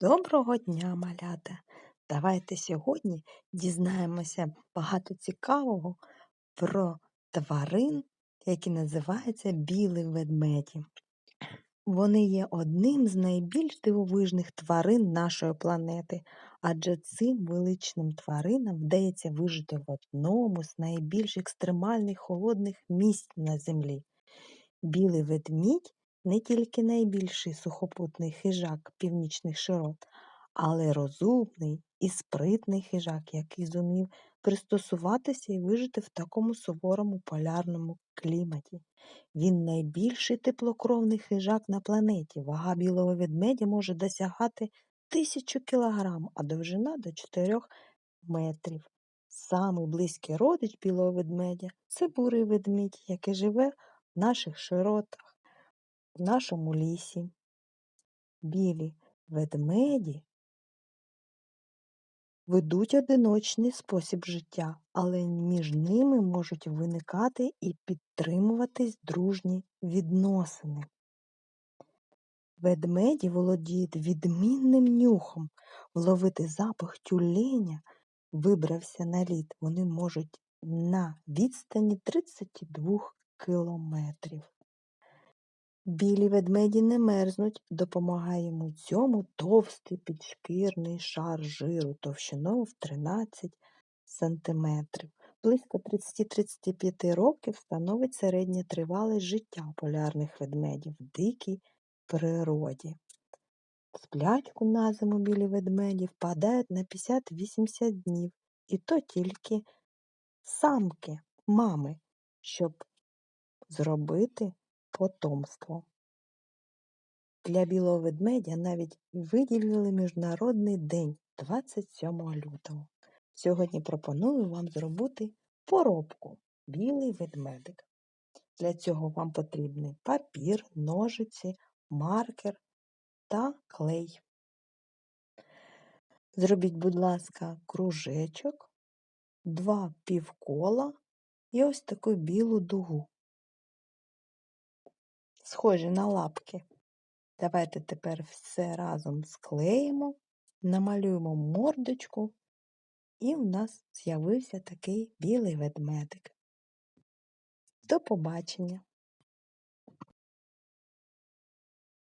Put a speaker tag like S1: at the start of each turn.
S1: Доброго дня, малята! Давайте сьогодні дізнаємося багато цікавого про тварин, які називаються білі ведмеді. Вони є одним з найбільш дивовижних тварин нашої планети, адже цим величним тваринам вдається вижити в одному з найбільш екстремальних холодних місць на землі. Білий ведмідь не тільки найбільший сухопутний хижак північних широт, але розумний і спритний хижак, який зумів пристосуватися і вижити в такому суворому полярному кліматі. Він найбільший теплокровний хижак на планеті. Вага білого ведмедя може досягати тисячу кілограм, а довжина до 4 метрів. Самий близький родич білого ведмедя це бурий ведмідь, який живе в наших широтах в нашому лісі. Білі ведмеді ведуть одиночний спосіб життя, але між ними можуть виникати і підтримуватись дружні відносини. Ведмеді володіють відмінним нюхом, вловити запах тюленя вибрався на лід. Вони можуть на відстані 32 кілометрів. Білі ведмеді не мерзнуть, допомагає йому цьому товстий підшкірний шар жиру товщиною в 13 сантиметрів. Близько 30-35 років становить середнє тривалість життя полярних ведмедів в дикій природі. Сплячку на зиму білі ведмеді впадають на 50-80 днів, і то тільки самки, мами, щоб зробити потомство. Для білого ведмедя навіть виділили Міжнародний день 27 лютого. Сьогодні пропоную вам зробити поробку білий ведмедик. Для цього вам потрібний папір, ножиці, маркер та клей. Зробіть, будь ласка, кружечок, два півкола і ось таку білу дугу схожі на лапки. Давайте тепер все разом склеїмо, намалюємо мордочку, і в нас з'явився такий білий ведмедик. До побачення!